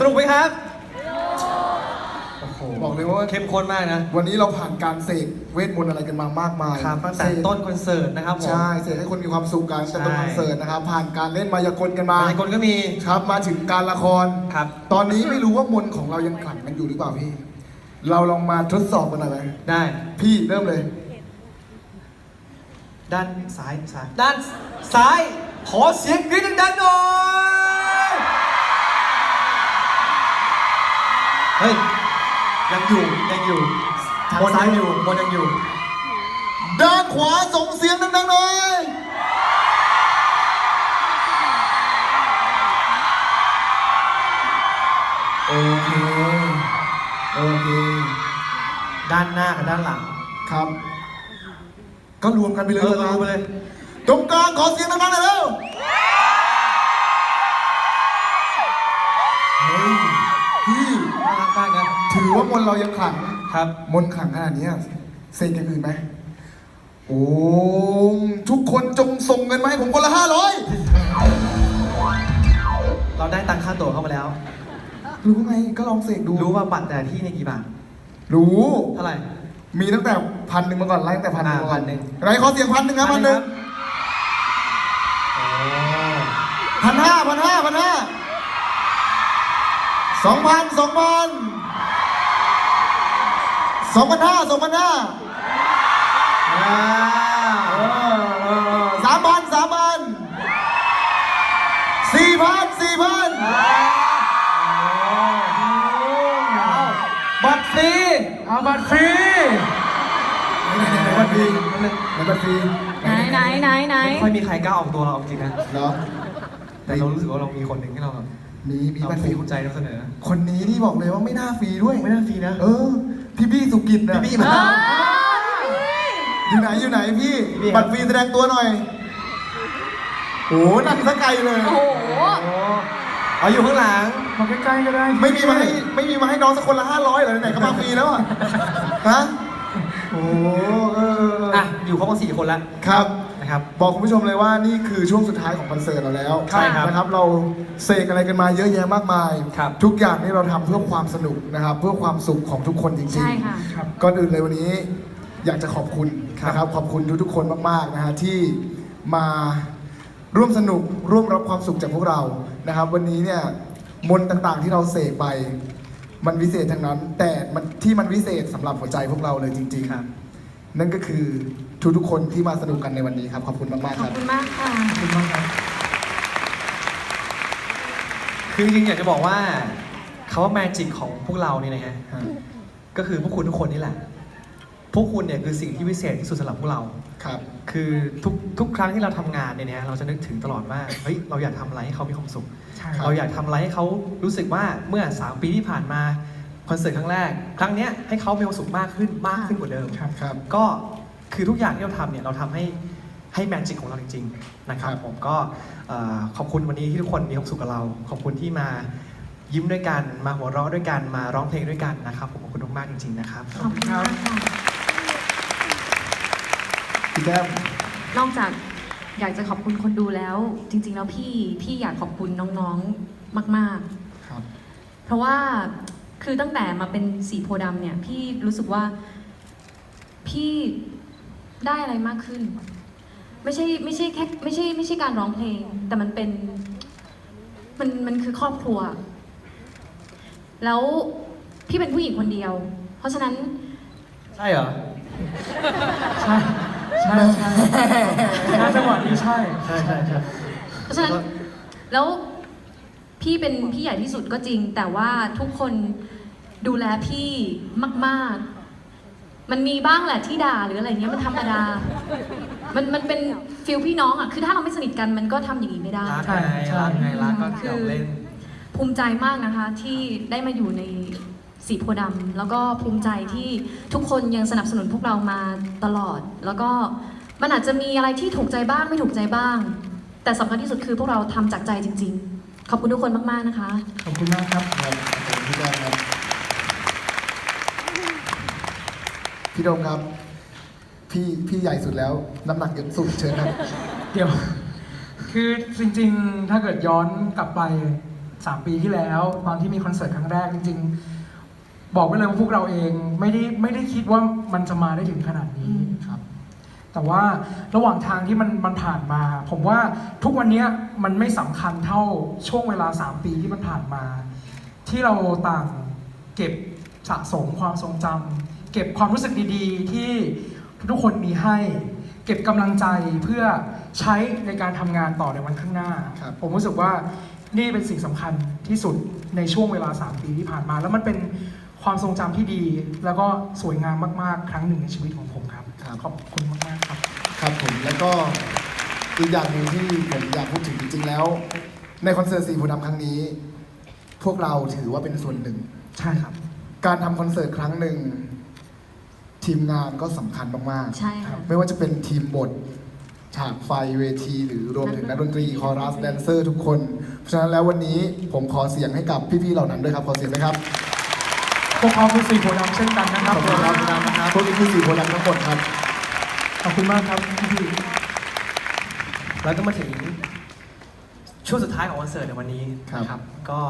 สนุกไหมครับโอ้โหบอกเลยว่าเข้มข้นมากนะ วันนี้เราผ่านการเสกเวทมนต์อะไรกันมามากมายครับตั้งแต่เสกต้นคอนเสิร์ตนะครับผม ใช่เสกให้คนมีความสุขกันตั้งแต่ต้นใช่คอนเสิร์ตนะครับผ่านการเล่นมายากลกันมาหลายคนก็มีครับมาถึงการละครครับ ตอนนี้ไม่รู้ว่ามนต์ของเรายังขลังกันอยู่หรือเปล่าพี่ เราลองมาทดสอบกันหน่อยไหมได้ พี่เริ่มเลย ด้านซ้ายซ้ายด้านซ้าย ขอเสียงกรี๊ดดังๆหน่อย อยู่ยังอยู่ทางบนซ้ายยังอยู่บนยังอยู่ ด้านขวาส่งเสียงดังๆหน่อยโอเค โอเค ด้านหน้ากับด้านหลัง ครับ ก็รวมกันไปเลยเออนะรู้ไปเลย ตรงกลางขอเสียงดังๆหน่อยเร็ว ว่ามนต์เรายังขลังครับ มนต์ขลังขนาดนี้อะเซ็นอย่างอื่นไหมโอ้ทุกคนจงส่งเงินมาให้ผมคนละห้าร้อยเราได้ตังค่าตั๋วเข้ามาแล้ว รู้ไงก็ลองเสกดู รู้ว่าบัตรแต่ละที่ในยกี่บาทรู้ เท่าไหร่มีตั้งแต่พันหนึ่งมาก่อนไล่ตั้งแต่พันหนึ่งอ่ามาก่อน1,000ไหนขอเสียงพันหนึ่งครับพันหนึ่งโอ้พันห้าพันห้าพันห้าสองพันสองพัน สองพันห้าสองพันห้าว้าวสามพันสามพันสี่พันสี่พันบัตรฟรีเอาบัตรฟรีไหนไหนบัตรฟรีไหนบัตรฟรีไหนไหนไหนไหนไม่ค่อยมีใครกล้าออกตัวเราจริงๆนะเหรอแต่เรารู้สึกว่าเรามีคนหนึ่งที่เราแบบมีมีเราบัตรฟรีภูมิใจนำเสนอ คนนี้นี่บอกเลยว่าไม่น่าฟรีด้วยไม่น่าฟรีนะ เออพี่บี้สุ กิจนะพี่บี้มาเอออยู่ไหนอยู่ไหนพี่ พี่บี้ครับ บัตรฟรีแสดงตัวหน่อยโอ้นั่งสกไกลเลย โอ้โหโอ้เอาอยู่ข้างหลัง มาใกล้ๆก็ได้ไม่มีมาให้ไม่มีมาให้น้องสักคนละห้าร้อยเหรอไหนๆก็มาฟรีแล้วอะ ฮะ โอ้เออเออเอออะ อยู่ครบกันสี่คนแล้วครับ นะครับ บอกคุณผู้ชมเลยว่านี่คือช่วงสุดท้ายของคอนเสิร์ตเราแล้วใช่ครับนะครับ เราเสกอะไรกันมาเยอะแยะมากมาย ครับทุกอย่างนี่เราทำเพื่อความสนุกนะครับ เพื่อความสุขของทุกคนจริงๆ ใช่ค่ะก่อนอื่นเลยวันนี้อยากจะขอบคุณครับนะครับขอบคุณทุกๆคนมากๆนะฮะที่มาร่วมสนุกร่วมรับความสุขจากพวกเรานะครับ วันนี้เนี่ยมนต์ต่างๆที่เราเสกไป มันวิเศษทั้งนั้น แต่มันที่มันวิเศษสำหรับหัวใจพวกเราเลยจริงครับๆ นั่นก็คือทุกๆคนที่มาสนุกกันในวันนี้ครับ ขอบคุณมากๆขคอบรับคุณมากค่ะ ขอบคุณมากครับ คือจริงๆอยากจะบอกว่าคาว่าแมจิกของพวกเราเนี่ยนะฮะก็คือพวกคุณทุกคนนี่แหละ พวกคุณเนี่ยคือสิ่งที่วิเศษที่สุดสำหรับพวกเรา ครับ คือทุกทุกครั้งที่เราทำงานเนี่ยนะเราจะนึกถึงตลอดว่าเฮ้ยเราอยากทำอะไรให้เขามีความสุข ใช่ครับ เราอยากทำอะไรให้เขารู้สึกว่าเมื่อ 3 ปีที่ผ่านมาค อนเสิร์ตครั้งแรก ครั้งเนี้ยให้เขามีความสุขมากขึ้นมากขึ้นกว่าเดิม ครับครับ ก็คือทุกอย่างที่เราทำเนี่ยเราทำให้ให้แมจิกของเราจริงๆนะครับครับผมก็เอ่อขอบคุณวันนี้ที่ทุกคนมีความสุขกับเรา ขอบคุณที่มายิ้มด้วยกัน มาหัวเราะด้วยกันมาร้องเพลงด้วยกันนะครับผมขอบคุณมากๆจริงๆนะครับ ขอบคุณมากค่ะพี่แก้มนอกจากอยากจะขอบคุณคนดูแล้ว จริง ๆ แล้วพี่พี่อยากขอบคุณน้องๆมากครับๆเพราะว่า คือตั้งแต่มาเป็นสีโพธิ์ดำเนี่ย พี่รู้สึกว่าพี่ได้อะไรมากขึ้น ไม่ใช่ไม่ใช่แค่ไม่ใช่ไม่ใช่การร้องเพลง แต่มันเป็น มันมันคือครอบครัว แล้วพี่เป็นผู้หญิงคนเดียว เพราะฉะนั้น ใช่เหรอ ใช่ใช่ใช่ณจังหวะนี้ใช่ ใช่ใช่ใช่เพราะฉะนั้นแล้ว พี่เป็นพี่ใหญ่ที่สุดก็จริง แต่ว่าทุกคนดูแลพี่มาก ๆ มันมีบ้างแหละที่ด่าหรืออะไรเงี้ยมันธรรมดา มันมันเป็นฟิลพี่น้องอะคือถ้าเราไม่สนิทกันมันก็ทำอย่างนี้ไม่ได้ รักใช่ไงใช่รักไงรักก็คือเกี่ยวเล่น ภูมิใจมากนะคะที่ได้มาอยู่ในสีโพธิ์ดำแล้วก็ภูมิใจที่ทุกคนยังสนับสนุนพวกเรามาตลอด แล้วก็มันอาจจะมีอะไรที่ถูกใจบ้างไม่ถูกใจบ้าง แต่สำคัญที่สุดคือพวกเราทำจากใจจริง ๆ ขอบคุณทุกคนมากๆนะคะ ขอบคุณมากครับครับขอบคุณพี่แก้มครับพี่โดมครับ พี่พี่ใหญ่สุดแล้ว น้ำหนักเยอะสุดเชิญครับ เดี๋ยว คือจริงๆ ถ้าเกิดย้อนกลับไปสามปีที่แล้ว ตอนที่มีคอนเสิร์ตครั้งแรกจริง ๆ บอกไว้เลยว่าพวกเราเองไม่ได้ไม่ได้คิดว่ามันจะมาได้ถึงขนาดนี้ครับ แต่ว่าระหว่างทางที่มันมันผ่านมา ผมว่าทุกวันเนี้ยมันไม่สำคัญเท่าช่วงเวลา 3 ปีที่มันผ่านมา ที่เราต่างเก็บสะสมความทรงจำเก็บความรู้สึกดีๆ ที่ทุกคนมีให้ เก็บกำลังใจเพื่อใช้ในการทำงานต่อในวันข้างหน้าครับผมรู้สึกว่านี่เป็นสิ่งสำคัญที่สุดในช่วงเวลา 3 ปีที่ผ่านมา แล้วมันเป็นความทรงจำที่ดี แล้วก็สวยงามมากๆ ครั้งหนึ่งในชีวิตของผมครับ ครับขอบคุณมากๆครับ ครับผมแล้วก็อีกอย่างหนึ่งที่ผมอยากพูดถึงจริงๆแล้ว ในคอนเสิร์ตสีโพธิ์ดำครั้งนี้ พวกเราถือว่าเป็นส่วนหนึ่ง ใช่ครับ การทำคอนเสิร์ตครั้งหนึ่ง ทีมงานก็สำคัญมากใช่ค่ะๆไม่ว่าจะเป็นทีมบท ฉากไฟเวที หรือรวมถึงนักดนตรีคอรัสแดนเซอร์ทุกคน เพราะฉะนั้นแล้ววันนี้ผมขอเสียงให้กับพี่ๆเหล่านั้นด้วยครับขอเสียงด้วยครับ พวกเขาคือสีโพธิ์ดำเช่นกันนะครับขอบคุณครับพวกนี้คือสีโพธิ์ดำทั้งหมดครับ ขอบคุณมากครับพี่แล้วก็มาถึงช่วงสุดท้ายของคอนเสิร์ตในวันนี้ครับนะครับ ก็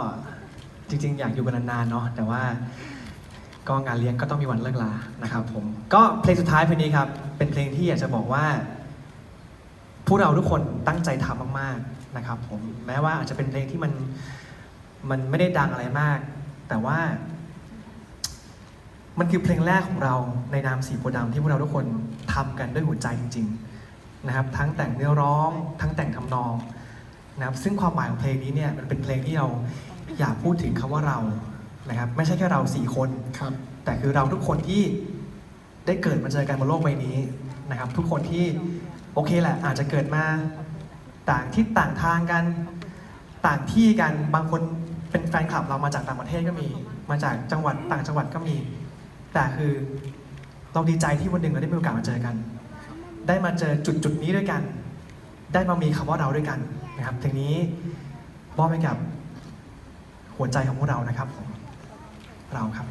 จริง ๆ อยากอยู่กันนานๆเนาะแต่ว่าก็งานเลี้ยงก็ต้องมีวันเลิกลานะครับผมก็เพลงสุดท้ายเพลงนี้ครับ เป็นเพลงที่อยากจะบอกว่า พวกเราทุกคนตั้งใจทำมาก ๆนะครับ ผมแม้ว่าอาจจะเป็นเพลงที่มันมันไม่ได้ดังอะไรมาก แต่ว่า มันคือเพลงแรกของเราในนามสีโพธิ์ดำที่พวกเราทุกคนทำกันด้วยหัวใจจริง ๆนะครับ ทั้งแต่งเนื้อร้อง ทั้งแต่งทำนองนะครับ ซึ่งความหมายของเพลงนี้เนี่ยมันเป็นเพลงที่เราอยากพูดถึงคำว่าเรานะครับ ไม่ใช่แค่เราสี่คนครับแต่คือเราทุกคนที่ได้เกิดมาเจอกันบนโลกใบนี้นะครับ ทุกคนที่โอเคแหละ อาจจะเกิดมาต่างที่ต่างทางกันต่างที่กันบางคนเป็นแฟนคลับเรามาจากต่างประเทศก็มี มาจากจังหวัดต่างจังหวัดก็มี แต่คือเราดีใจที่วันหนึ่งเราได้มีโอกาสมาเจอกัน ได้มาเจอจุดจุดนี้ด้วยกัน ได้มามีคำว่าเราด้วยกันนะครับเพลงนี้มอบให้กับหัวใจของพวกเรานะครับ เราครับ